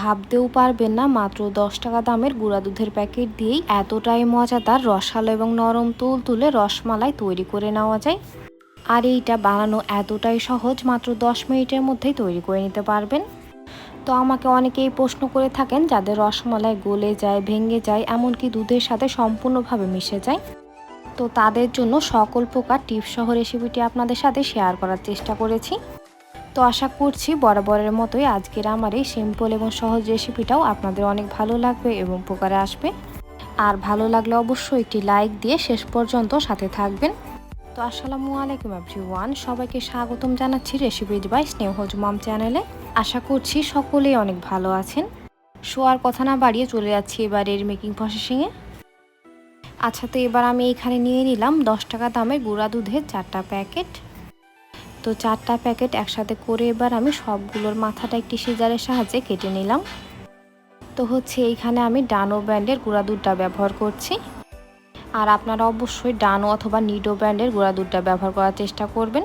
ভাবতেও পারবেন না, মাত্র দশ টাকা দামের গুঁড়া দুধের প্যাকেট দিয়েই এতটাই মজাদার রসালো এবং নরম তুল তুলে রসমালাই তৈরি করে নেওয়া যায়। আর এইটা বানানো এতটাই সহজ, মাত্র দশ মিনিটের মধ্যেই তৈরি করে নিতে পারবেন। তো আমাকে অনেকেই প্রশ্ন করে থাকেন, যাদের রসমালাই গলে যায়, ভেঙে যায়, এমনকি দুধের সাথে সম্পূর্ণভাবে মিশে যায়। তো তাদের জন্য সকল প্রকার টিপসহ রেসিপিটি আপনাদের সাথে শেয়ার করার চেষ্টা করেছি। তো আশা করছি বরাবরের মতোই আজকের আমার এই সিম্পল এবং সহজ রেসিপিটাও আপনাদের অনেক ভালো লাগবে এবং উপকারে আসবে। আর ভালো লাগলে অবশ্যই একটি লাইক দিয়ে শেষ পর্যন্ত সাথে থাকবেন। তো আসসালামু আলাইকুম ওয়ান সবাইকে স্বাগতম জানাচ্ছি রেসিপিজ বাই স্নেহজ মম চ্যানেলে আশা করছি সকলেই অনেক ভালো আছেন। শোয়ার কথা না বাড়িয়ে চলে যাচ্ছি এবার এর মেকিং প্রসেসিংয়ে আচ্ছা তো এবার আমি এখানে নিয়ে নিলাম দশ টাকা দামের গুঁড়া দুধের চারটা প্যাকেট তো চারটা প্যাকেট একসাথে করে এবার আমি সবগুলোর মাথাটা একটি সিজারের সাহায্যে কেটে নিলাম। তো হচ্ছে এইখানে আমি ডানো ব্র্যান্ডের গুঁড়া দুধটা ব্যবহার করছি। আর আপনারা অবশ্যই ডানো অথবা নিডো ব্র্যান্ডের গুঁড়া দুধটা ব্যবহার করার চেষ্টা করবেন।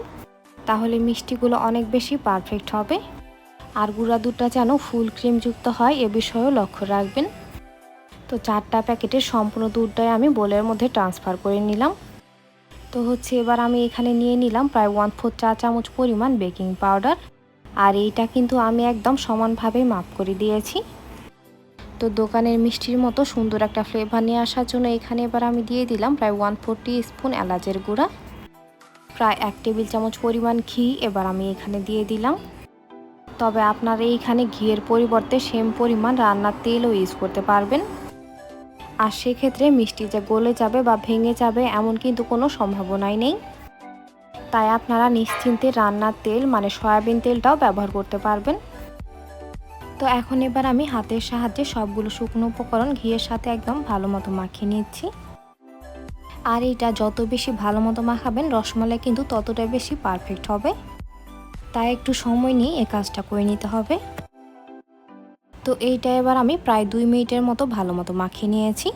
তাহলে মিষ্টিগুলো অনেক বেশি পারফেক্ট হবে। আর গুঁড়া দুধটা যেন ফুল ক্রিমযুক্ত হয় এ বিষয়েও লক্ষ্য রাখবেন। তো চারটা প্যাকেটের সম্পূর্ণ দুধটাই আমি বোলের মধ্যে ট্রান্সফার করে নিলাম। তো হচ্ছে এবার আমি এখানে নিয়ে নিলাম প্রায় ওয়ান ফোর চা চামচ পরিমাণ বেকিং পাউডার আর এইটা কিন্তু আমি একদম সমানভাবে মাপ করে দিয়েছি। তো দোকানের মিষ্টির মতো সুন্দর একটা ফ্লেভার নিয়ে আসার জন্য এখানে এবার আমি দিয়ে দিলাম প্রায় ওয়ান ফোর স্পুন এলাচের গুঁড়া। প্রায় এক টেবিল চামচ পরিমাণ ঘি এবার আমি এখানে দিয়ে দিলাম। তবে আপনারা এইখানে ঘিয়ের পরিবর্তে সেম পরিমাণ রান্নার তেলও ইউজ করতে পারবেন। আর সেক্ষেত্রে মিষ্টি যে গলে যাবে বা ভেঙে যাবে এমন কিন্তু কোনো সম্ভাবনাই নেই। তাই আপনারা নিশ্চিন্তে রান্নার তেল মানে সয়াবিন তেলটাও ব্যবহার করতে পারবেন। তো এখন এবার আমি হাতের সাহায্যে সবগুলো শুকনো উপকরণ ঘিয়ের সাথে একদম ভালো মতো মাখিয়ে নিচ্ছি। আর এটা যত বেশি ভালো মতো মাখাবেন, রসমালাই কিন্তু ততটাই বেশি পারফেক্ট হবে। তাই একটু সময় নিয়ে এ কাজটা করে নিতে হবে। তো এইটা এবার আমি প্রায় দুই মিনিটের মতো ভালো মতো মাখিয়ে নিয়েছি।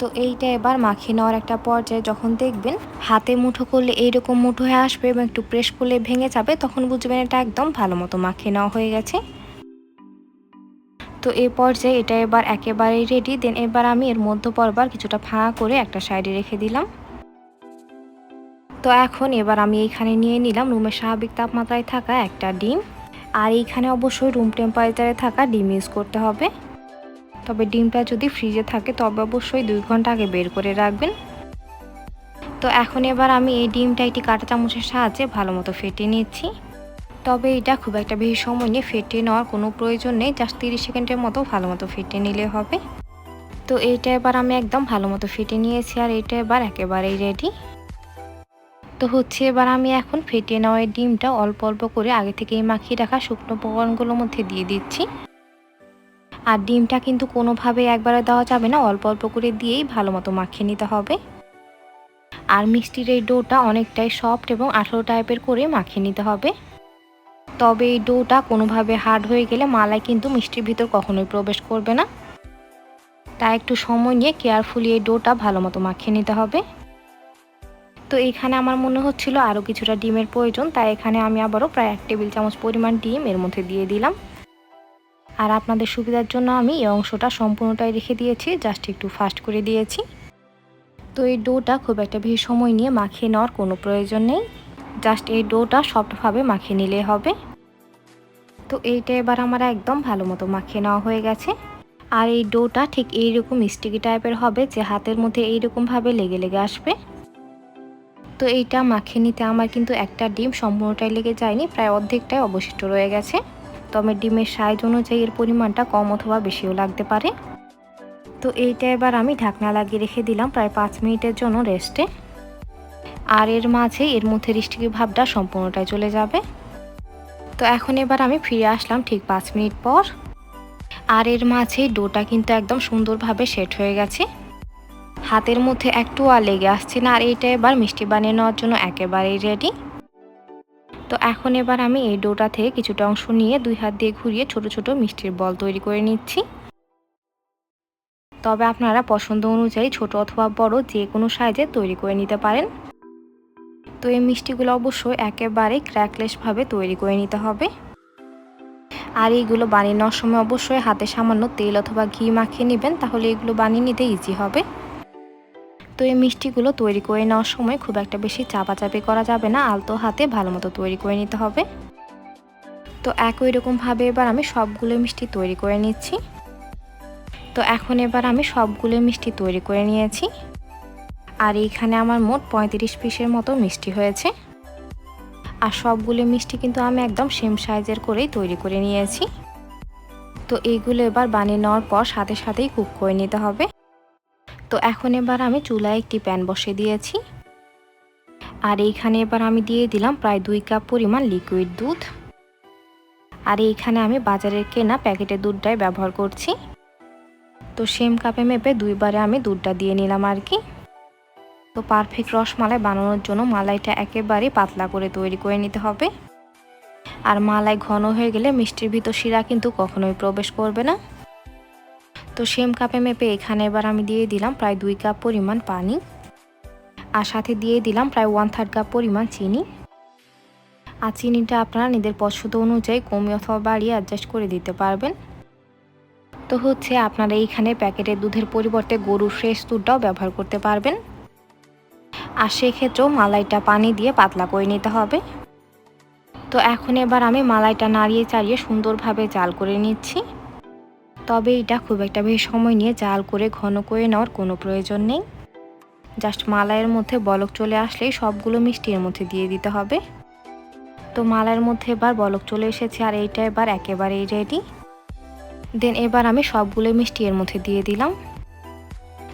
তো এইটা এবার মাখিয়ে নেওয়ার একটা পর্যায়ে যখন দেখবেন হাতে মুঠো করলে এইরকম মুঠো হয়ে আসবে এবং একটু প্রেস করলে ভেঙে যাবে, তখন বুঝবেন এটা একদম ভালো মতো মাখিয়ে নেওয়া হয়ে গেছে। তো এই পর্যায়ে এটা এবার একেবারেই রেডি দেন এবার আমি এর মধ্য পরবার কিছুটা ফাঁকা করে একটা সাইডে রেখে দিলাম। তো এখন এবার আমি এইখানে নিয়ে নিলাম রুমের স্বাভাবিক তাপমাত্রায় থাকা একটা ডিম। আর এইখানে অবশ্যই রুম টেম্পারেচারে থাকা ডিম ইউজ করতে হবে। তবে ডিমটা যদি ফ্রিজে থাকে, তবে অবশ্যই দুই ঘণ্টা আগে বের করে রাখবেন। তো এখন এবার আমি এই ডিমটা একটি কাঁটা চামচের সাহায্যে ভালো মতো ফেটিয়ে নিচ্ছি। তবে এটা খুব একটা বেশি সময় নিয়ে ফেটিয়ে নেওয়ার কোনো প্রয়োজন নেই, জাস্ট তিরিশ সেকেন্ডের মতো ভালো মতো ফেটিয়ে নিলে হবে। তো এইটা এবার আমি একদম ভালো মতো ফেটে নিয়েছি, আর এইটা এবার একেবারেই রেডি তো হচ্ছে, এবার আমি এখন ফেটিয়ে নেওয়া এই ডিমটা অল্প অল্প করে আগে থেকেই মাখিয়ে রাখা শুকনো উপকরণগুলোর মধ্যে দিয়ে দিচ্ছি। আর ডিমটা কিন্তু কোনোভাবে একবারে দেওয়া যাবে না, অল্প অল্প করে দিয়েই ভালো মতো মাখিয়ে নিতে হবে। আর মিষ্টির এই ডোটা অনেকটাই সফট এবং আঠেরো টাইপের করে মাখিয়ে নিতে হবে। তবে এই ডোটা কোনোভাবে হার্ড হয়ে গেলে মালাই কিন্তু মিষ্টির ভিতর কখনোই প্রবেশ করবে না। তাই একটু সময় নিয়ে কেয়ারফুলি এই ডোটা ভালো মতো মাখিয়ে নিতে হবে। তো এখানে আমার মনে হচ্ছিল আরও কিছুটা ডিমের প্রয়োজন, তাই এখানে আমি আবারও প্রায় এক টেবিল চামচ পরিমাণ ডিম এর মধ্যে দিয়ে দিলাম। আর আপনাদের সুবিধার জন্য আমি এই অংশটা সম্পূর্ণটাই রেখে দিয়েছি, জাস্ট একটু ফাস্ট করে দিয়েছি। তো এই ডোটা খুব একটা বেশি সময় নিয়ে মাখিয়ে নেওয়ার কোনো প্রয়োজন নেই, জাস্ট এই ডোটা সফটভাবে মাখিয়ে নিলে হবে। তো এইটা এবার আমার একদম ভালো মতো মাখিয়ে নেওয়া হয়ে গেছে। আর এই ডোটা ঠিক এইরকম স্টিকি টাইপের হবে যে হাতের মধ্যে এইরকমভাবে লেগে লেগে আসবে। তো এইটা মাখিয়ে নিতে আমার কিন্তু একটা ডিম সম্পূর্ণটাই লেগে যায়নি, প্রায় অর্ধেকটাই অবশিষ্ট রয়ে গেছে। তবে ডিমের সাইজ অনুযায়ী এর পরিমাণটা কম অথবা বেশিও লাগতে পারে। তো এইটা এবার আমি ঢাকনা লাগিয়ে রেখে দিলাম প্রায় পাঁচ মিনিটের জন্য রেস্টে। আর এর মাঝে এর মধ্যে রিস্টিকি ভাবটা সম্পূর্ণটাই চলে যাবে। তো এখন এবার আমি ফিরে আসলাম ঠিক পাঁচ মিনিট পর। আর এর মাঝে ডোটা কিন্তু একদম সুন্দরভাবে সেট হয়ে গেছে। হাতের মধ্যে একটু আর লেগে আসছে না, আর এইটা এবার মিষ্টি বানিয়ে নেওয়ার জন্য একেবারেই রেডি তো এখন এবার আমি এই ডোটা থেকে কিছুটা অংশ নিয়ে দুই হাত দিয়ে ঘুরিয়ে ছোট ছোট মিষ্টির বল তৈরি করে নিচ্ছি। তবে আপনারা পছন্দ অনুযায়ী ছোট অথবা বড় যে কোনো সাইজে তৈরি করে নিতে পারেন। তো এই মিষ্টিগুলো অবশ্যই একেবারে ক্র্যাকলেসভাবে তৈরি করে নিতে হবে। আর এইগুলো বানিয়ে নেওয়ার সময় অবশ্যই হাতে সামান্য তেল অথবা ঘি মাখিয়ে নেবেন, তাহলে এগুলো বানিয়ে নিতে ইজি হবে। তো এই মিষ্টিগুলো তৈরি করে নেওয়ার সময় খুব একটা বেশি চাপাচাপি করা যাবে না, আলতো হাতে ভালো মতো তৈরি করে নিতে হবে। তো একই রকমভাবে এবার আমি সবগুলো মিষ্টি তৈরি করে নিচ্ছি। তো এখন এবার আমি সবগুলো মিষ্টি তৈরি করে নিয়েছি। আর এইখানে আমার মোট পঁয়ত্রিশ পিসের মতো মিষ্টি হয়েছে। আর সবগুলো মিষ্টি কিন্তু আমি একদম সেম সাইজের করেই তৈরি করে নিয়েছি। তো এইগুলো এবার বানিয়ে নেওয়ার পর সাথে সাথেই কুক করে নিতে হবে। তো এখন এবার আমি চুলায় একটি প্যান বসে দিয়েছি। আর এইখানে এবার আমি দিয়ে দিলাম প্রায় দুই কাপ পরিমাণ লিকুইড দুধ। আর এইখানে আমি বাজারের কেনা প্যাকেটের দুধটাই ব্যবহার করছি। তো সেম কাপে মেপে দুইবারে আমি দুধটা দিয়ে নিলাম আর কি। তো পারফেক্ট রসমালাই বানানোর জন্য মালাইটা একেবারে পাতলা করে তৈরি করে নিতে হবে। আর মালাই ঘন হয়ে গেলে মিষ্টির ভিতর শিরা কিন্তু কখনোই প্রবেশ করবে না। তো সেম কাপে মেপে এখানে এবার আমি দিয়ে দিলাম প্রায় দুই কাপ পরিমাণ পানি আর সাথে দিয়ে দিলাম প্রায় ওয়ান থার্ড কাপ পরিমাণ চিনি। আর চিনিটা আপনারা নিজের পছন্দ অনুযায়ী কমিয়ে অথবা বাড়িয়ে অ্যাডজাস্ট করে দিতে পারবেন। তো হচ্ছে আপনারা এইখানে প্যাকেটের দুধের পরিবর্তে গরুর ফ্রেশ দুধটাও ব্যবহার করতে পারবেন। আর সেক্ষেত্রেও মালাইটা পানি দিয়ে পাতলা করে নিতে হবে। তো এখন এবার আমি মালাইটা নাড়িয়ে চাড়িয়ে সুন্দরভাবে জাল করে নিচ্ছি। তবে এটা খুব একটা বেশি সময় নিয়ে জাল করে ঘন করে নেওয়ার কোনো প্রয়োজন নেই। জাস্ট মালাইয়ের মধ্যে বলক চলে আসলেই সবগুলো মিষ্টির মধ্যে দিয়ে দিতে হবে। তো মালাইয়ের মধ্যে এবার বলক চলে এসেছে আর এইটা এবার একেবারেই রেডি দেন এবার আমি সবগুলো মিষ্টি এর মধ্যে দিয়ে দিলাম।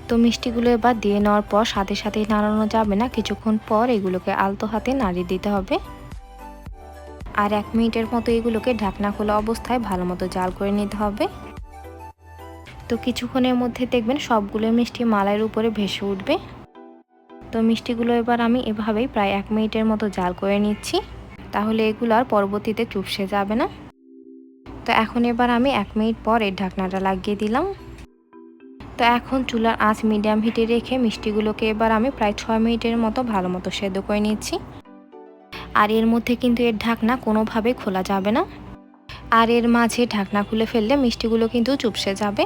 তো মিষ্টিগুলো এবার দিয়ে নেওয়ার পর সাথে সাথেই নাড়ানো যাবে না। কিছুক্ষণ পর এগুলোকে আলতো হাতে নাড়িয়ে দিতে হবে। আর এক মিনিটের মতো এগুলোকে ঢাকনা খোলা অবস্থায় ভালো মতো জাল করে নিতে হবে। তো কিছুক্ষণের মধ্যে দেখবেন সবগুলো মিষ্টি মালাইয়ের উপরে ভেসে উঠবে। তো মিষ্টিগুলো এবার আমি এভাবেই প্রায় এক মিনিটের মতো জাল করে নিচ্ছি। তাহলে এগুলো আর পরবর্তীতে চুপসে যাবে না। তো এখন এবার আমি এক মিনিট পর এর ঢাকনাটা লাগিয়ে দিলাম। তো এখন চুলার আঁচ মিডিয়াম হিটে রেখে মিষ্টিগুলোকে এবার আমি প্রায় ছয় মিনিটের মতো ভালো মতো সেদ্ধ করে নিচ্ছি। আর এর মধ্যে কিন্তু এর ঢাকনা কোনোভাবেই খোলা যাবে না। আর এর মাঝে ঢাকনা খুলে ফেললে মিষ্টিগুলো কিন্তু চুপসে যাবে।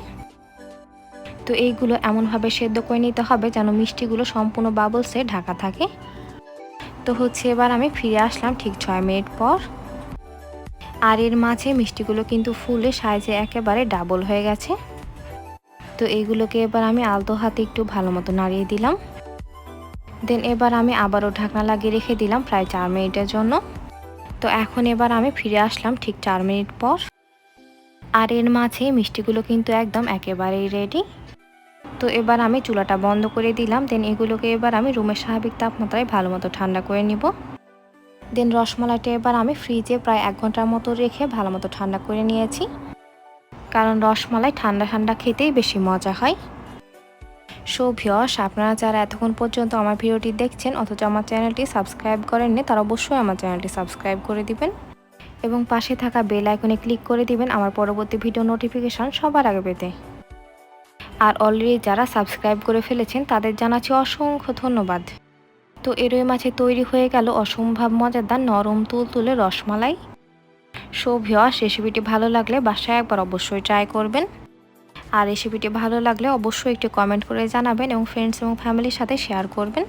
তো এইগুলো এমনভাবে সেদ্ধ করে নিতে হবে যেন মিষ্টিগুলো সম্পূর্ণ বাবলসে ঢাকা থাকে। তো হচ্ছে এবার আমি ফিরে আসলাম ঠিক ছয় মিনিট পর। আর এর মাঝে মিষ্টিগুলো কিন্তু ফুলে সাইজে একেবারে ডাবল হয়ে গেছে। তো এইগুলোকে এবার আমি আলতো হাতে একটু ভালো মতো নাড়িয়ে দিলাম। দেন এবার আমি আবারও ঢাকনা লাগিয়ে রেখে দিলাম প্রায় চার মিনিটের জন্য। তো এখন এবার আমি ফিরে আসলাম ঠিক চার মিনিট পর। আর এর মাঝে মিষ্টিগুলো কিন্তু একদম একেবারেই রেডি তো এবার আমি চুলাটা বন্ধ করে দিলাম। দেন এগুলোকে এবার আমি রুমের স্বাভাবিক তাপমাত্রায় ভালো মতো ঠান্ডা করে নিব। দেন রসমালাইটা এবার আমি ফ্রিজে প্রায় এক ঘণ্টার মতো রেখে ভালো মতো ঠান্ডা করে নিয়েছি। কারণ রসমালাই ঠান্ডা ঠান্ডা খেতেই বেশি মজা হয়। সো ভিয়স আপনারা যারা এতক্ষণ পর্যন্ত আমার ভিডিওটি দেখছেন, অথচ আমার চ্যানেলটি সাবস্ক্রাইব করেননি, তারা অবশ্যই আমার চ্যানেলটি সাবস্ক্রাইব করে দিবেন। এবং পাশে থাকা বেল আইকনে ক্লিক করে দিবেন, আমার পরবর্তী ভিডিও নোটিফিকেশান সবার আগে পেতে। আর অলরেডি যারা সাবস্ক্রাইব করে ফেলেছেন, তাদের জানাচ্ছি অসংখ্য ধন্যবাদ। তো এরই মাঝে তৈরি হয়ে গেল অসম্ভব মজাদার নরম তুলতুলে রসমালাই। সো রেসিপিটি ভালো লাগলে বাসায় একবার অবশ্যই ট্রাই করবেন। আর রেসিপিটি ভালো লাগলে অবশ্যই একটু কমেন্ট করে জানাবেন এবং ফ্রেন্ডস এবং ফ্যামিলির সাথে শেয়ার করবেন।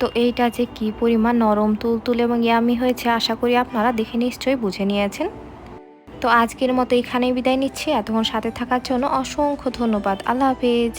তো এইটা যে কি পরিমাণ নরম তুলতুল এবং ইয়ামি হয়েছে, আশা করি আপনারা দেখে নিশ্চয়ই বুঝে নিয়েছেন। তো আজকের মতো এখানেই বিদায় নিচ্ছি। এতক্ষণ সাথে থাকার জন্য অসংখ্য ধন্যবাদ। আল্লাহ হাফিজ।